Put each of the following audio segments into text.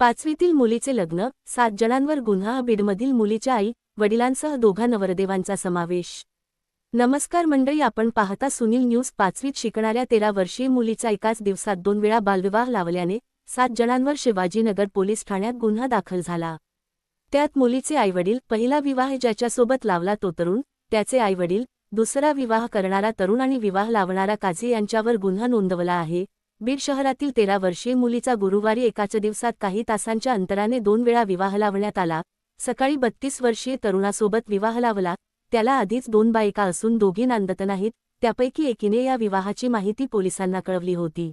पाचवीतील मुलीचे लग्न सात जणांवर गुन्हा बीडमधील मुलीच्या आई वडिलांसह दोघा नवरदेवांचा समावेश. नमस्कार मंडळी आपण पाहता सुनील न्यूज पाचवीत शिकणाऱ्या तेरा वर्षीय मुलीचा एकाच दिवसात दोन वेळा बालविवाह लावल्याने सात जणांवर शिवाजीनगर पोलीस ठाण्यात गुन्हा दाखल झाला. त्यात मुलीचे आईवडील पहिला विवाह ज्याच्यासोबत लावला तो तरुण त्याचे आईवडील दुसरा विवाह करणारा तरुण आणि विवाह लावणारा काझी यांच्यावर गुन्हा नोंदवला आहे. बीड शहरातील तेरा वर्षीय मुलीचा गुरुवारी एकाच दिवसात काही तासांच्या अंतराने दोन वेळा विवाह लावण्यात आला. सकाळी बत्तीस वर्षीय तरुणासोबत विवाह लावला. त्याला आधीच दोन बायका असून दोघी नांदत नाहीत. त्यापैकी एकीने या विवाहाची माहिती पोलिसांना कळवली होती.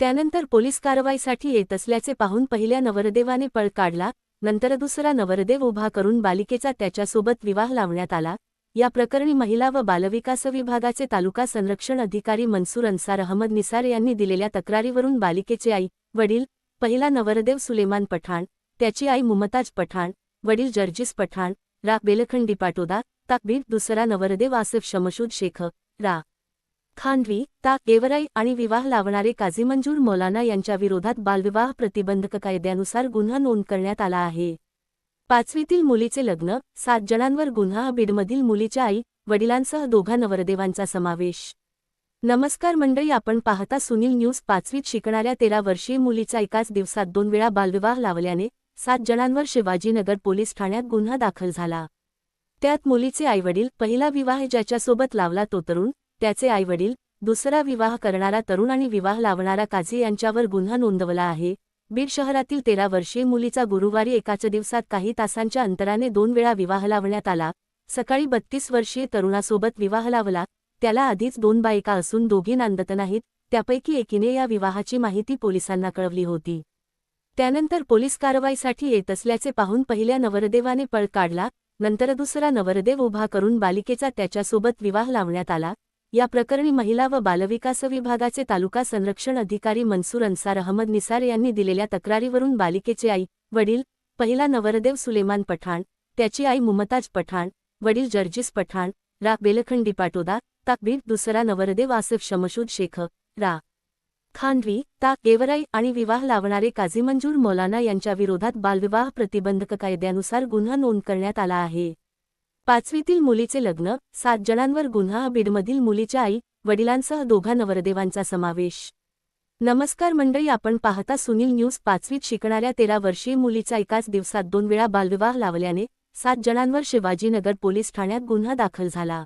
त्यानंतर पोलीस कारवाईसाठी येत असल्याचे पाहून पहिल्या नवरदेवाने पळ काढला. नंतर दुसरा नवरदेव उभा करून बालिकेचा त्याच्यासोबत विवाह लावण्यात आला. या प्रकरणी महिला व बालविकास विभागाचे तालुका संरक्षण अधिकारी मनसूर अन्सार अहमद निसार यांनी दिलेल्या तक्रारीवरून बालिकेचे आई वडील पहिला नवरदेव सुलेमान पठाण त्याची आई मुमताज पठाण वडील जर्जिस पठाण रा. बेलखंडी पाटोदा ताकबीर दुसरा नवरदेव आसिफ शमशूद शेख रा. खानवी ता. गेवराई आणि विवाह लावणारे काझी मंजूर मौलाना यांच्या विरोधात बालविवाह प्रतिबंधक कायद्यानुसार गुन्हा नोंद करण्यात आला आहे. पाचवीतील मुलीचे लग्न सात जणांवर गुन्हा बीडमधील मुलीच्या आई वडिलांसह दोघा नवरदेवांचा समावेश. नमस्कार मंडळी आपण पाहता सुनील न्यूज पाचवीत शिकणाऱ्या तेरा वर्षीय मुलीचा एकाच दिवसात दोन वेळा बालविवाह लावल्याने सात जणांवर शिवाजीनगर पोलीस ठाण्यात गुन्हा दाखल झाला. त्यात मुलीचे आईवडील पहिला विवाह ज्याच्यासोबत लावला तो तरुण त्याचे आईवडील दुसरा विवाह करणारा तरुण आणि विवाह लावणारा काझी यांच्यावर गुन्हा नोंदवला आहे. बीड शहरातील तेरा वर्षीय मुलीचा गुरुवारी एकाच दिवसात काही तासांच्या अंतराने दोन वेळा विवाह लावण्यात आला. सकाळी बत्तीस वर्षीय तरुणासोबत विवाह लावला. त्याला आधीच दोन बायका असून दोघी नांदत नाहीत. त्यापैकी एकीने या विवाहाची माहिती पोलिसांना कळवली होती. त्यानंतर पोलीस कारवाईसाठी येत असल्याचे पाहून पहिल्या नवरदेवाने पळ काढला. नंतर दुसरा नवरदेव उभा करून बालिकेचा त्याच्यासोबत विवाह लावण्यात आला. या प्रकरणी महिला व बालविकास विभागाचे तालुका संरक्षण अधिकारी मनसूर अन्सार अहमद निसार यांनी दिलेल्या तक्रारीवरून बालिकेचे आई वडील पहिला नवरदेव सुलेमान पठाण त्याची आई मुमताज पठाण वडील जर्जिस पठाण रा. बेलखंडी पाटोदा ताकबीर दुसरा नवरदेव आसिफ शमशूद शेख रा. खानवी ता. गेवराई आणि विवाह लावणारे काझी मंजूर मौलाना यांच्या विरोधात बालविवाह प्रतिबंधक कायद्यानुसार गुन्हा नोंद करण्यात आला आहे. पाचवीतील मुलीचे लग्न सात जणांवर गुन्हा बीडमधील मुलीच्या आई वडिलांसह दोघा नवरदेवांचा समावेश. नमस्कार मंडळी आपण पाहता सुनील न्यूज पाचवीत शिकणाऱ्या तेरा वर्षीय मुलीचा एकाच दिवसात दोन वेळा बालविवाह लावल्याने सात जणांवर शिवाजीनगर पोलीस ठाण्यात गुन्हा दाखल झाला.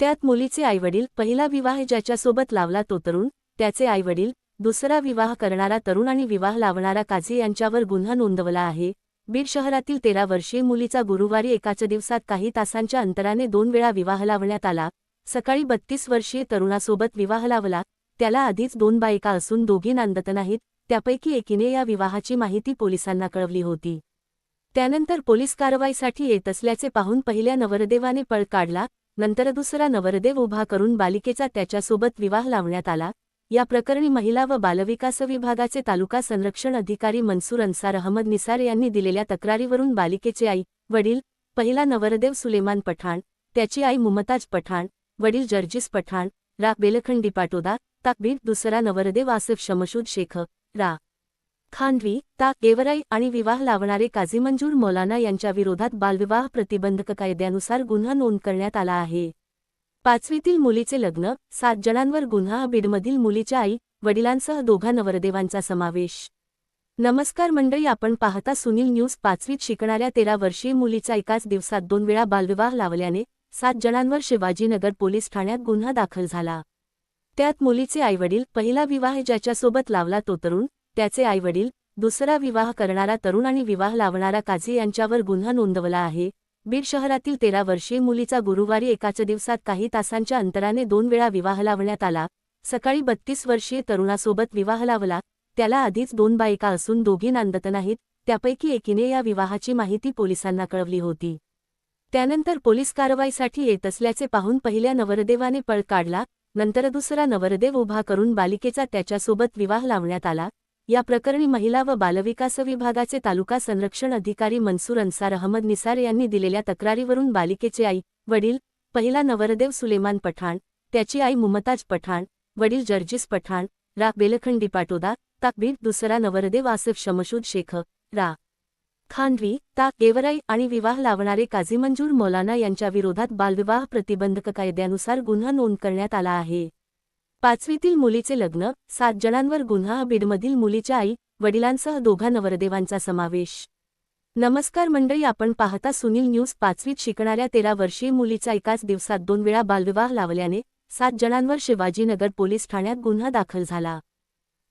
त्यात मुलीचे आईवडील पहिला विवाह ज्याच्यासोबत लावला तो तरुण त्याचे आईवडील दुसरा विवाह करणारा तरुण आणि विवाह लावणारा काझी यांच्यावर गुन्हा नोंदवला आहे. बीड शहरातील तेरा वर्षीय मुलीचा गुरुवारी एकाच दिवसात काही तासांच्या अंतराने दोन वेळा विवाह लावण्यात आला. सकाळी बत्तीस वर्षीय तरुणासोबत विवाह लावला. त्याला आधीच दोन बायका असून दोघी नांदत नाहीत. त्यापैकी एकीने या विवाहाची माहिती पोलिसांना कळवली होती. त्यानंतर पोलीस कारवाईसाठी येत असल्याचे पाहून पहिल्या नवरदेवाने पळ काढला. नंतर दुसरा नवरदेव उभा करून बालिकेचा त्याच्यासोबत विवाह लावण्यात आला. या प्रकरणी महिला व बालविकास विभागाचे तालुका संरक्षण अधिकारी मनसूर अन्सार अहमद निसार यांनी दिलेल्या तक्रारीवरून बालिकेचे आई वडील पहिला नवरदेव सुलेमान पठाण त्याची आई मुमताज पठाण वडील जर्जिस पठाण रा. बेलखंडी पाटोदा ताकबीर दुसरा नवरदेव आसिफ शमशूद शेख रा. खानवी ता. गेवराई आणि विवाह लावणारे काझी मंजूर मौलाना यांच्या विरोधात बालविवाह प्रतिबंधक कायद्यानुसार गुन्हा नोंद करण्यात आला आहे. पाचवीतील मुलीचे लग्न सात जणांवर गुन्हा बीडमधील मुलीच्या आई वडिलांसह दोघा नवरदेवांचा समावेश. नमस्कार मंडळी आपण पाहता सुनील न्यूज पाचवीत शिकणाऱ्या तेरा वर्षीय मुलीचा एकाच दिवसात दोन वेळा बालविवाह लावल्याने सात जणांवर शिवाजीनगर पोलीस ठाण्यात गुन्हा दाखल झाला. त्यात मुलीचे आईवडील पहिला विवाह ज्याच्यासोबत लावला तो तरुण त्याचे आईवडील दुसरा विवाह करणारा तरुण आणि विवाह लावणारा काझी यांच्यावर गुन्हा नोंदवला आहे. बीड शहरातील तेरा वर्षीय मुलीचा गुरुवारी एकाच दिवसात काही तासांच्या अंतराने दोन वेळा विवाह लावण्यात आला. सकाळी बत्तीस वर्षीय तरुणासोबत विवाह लावला. त्याला आधीच दोन बायका असून दोघी नांदत नाहीत. त्यापैकी एकीने या विवाहाची माहिती पोलिसांना कळवली होती. त्यानंतर पोलीस कारवाईसाठी येत असल्याचे पाहून पहिल्या नवरदेवाने पळ काढला. नंतर दुसरा नवरदेव उभा करून बालिकेचा त्याच्यासोबत विवाह लावण्यात आला. या प्रकरणी महिला व बालविकास विभागाचे तालुका संरक्षण अधिकारी मनसूर अन्सार अहमद निसार यांनी दिलेल्या तक्रारीवरून बालिकेचे आई वडील पहिला नवरदेव सुलेमान पठाण त्याची आई मुमताज पठाण वडील जर्जिस पठाण रा. बेलखंडी पाटोदा ताकबीर दुसरा नवरदेव आसिफ शमशूद शेख रा. खानवी ता. गेवराई आणि विवाह लावणारे काझी मंजूर मौलाना यांच्या विरोधात बालविवाह प्रतिबंधक कायद्यानुसार गुन्हा नोंद करण्यात आला आहे. पाचवीतील मुलीचे लग्न सात जणांवर गुन्हा बीडमधील मुलीच्या आई वडिलांसह दोघा नवरदेवांचा समावेश. नमस्कार मंडळी आपण पाहता सुनील न्यूज पाचवीत शिकणाऱ्या तेरा वर्षीय मुलीचा एकाच दिवसात दोन वेळा बालविवाह लावल्याने सात जणांवर शिवाजीनगर पोलीस ठाण्यात गुन्हा दाखल झाला.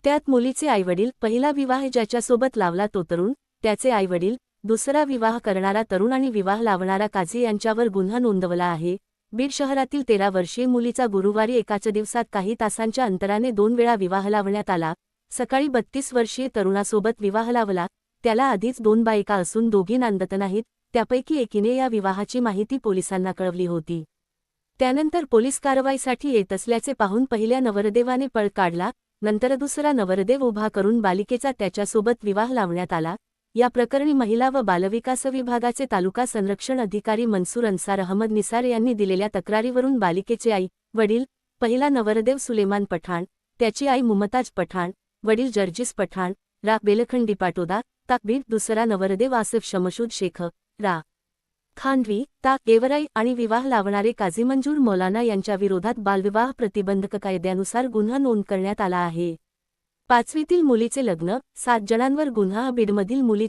त्यात मुलीचे आईवडील पहिला विवाह ज्याच्यासोबत लावला तो तरुण त्याचे आईवडील दुसरा विवाह करणारा तरुण आणि विवाह लावणारा काझी यांच्यावर गुन्हा नोंदवला आहे. बीड शहरातील तेरा वर्षीय मुलीचा गुरुवारी एकाच दिवसात काही तासांच्या अंतराने दोन वेळा विवाह लावण्यात आला. सकाळी बत्तीस वर्षीय तरुणासोबत विवाह लावला. त्याला आधीच दोन बायका असून दोघी नांदत नाहीत. त्यापैकी एकीने या विवाहाची माहिती पोलिसांना कळवली होती. त्यानंतर पोलीस कारवाईसाठी येत असल्याचे पाहून पहिल्या नवरदेवाने पळ काढला. नंतर दुसरा नवरदेव उभा करून बालिकेचा त्याच्यासोबत विवाह लावण्यात आला. या प्रकरणी महिला व बालविकास विभागाचे तालुका संरक्षण अधिकारी मनसूर अन्सार अहमद निसार यांनी दिलेल्या तक्रारीवरून बालिकेचे आई वडील पहिला नवरदेव सुलेमान पठाण त्याची आई मुमताज पठाण वडील जर्जिस पठाण रा. बेलखंडी पाटोदा ताकबीर दुसरा नवरदेव आसिफ शमशूद शेख रा. खानवी ता. गेवराई आणि विवाह लावणारे काझी मंजूर मौलाना यांच्या विरोधात बालविवाह प्रतिबंधक कायद्यानुसार गुन्हा नोंद करण्यात आला आहे. पाचवीतील मुलीचे लग्न सात जणांवर गुन्हा बीडमधील मुलीचे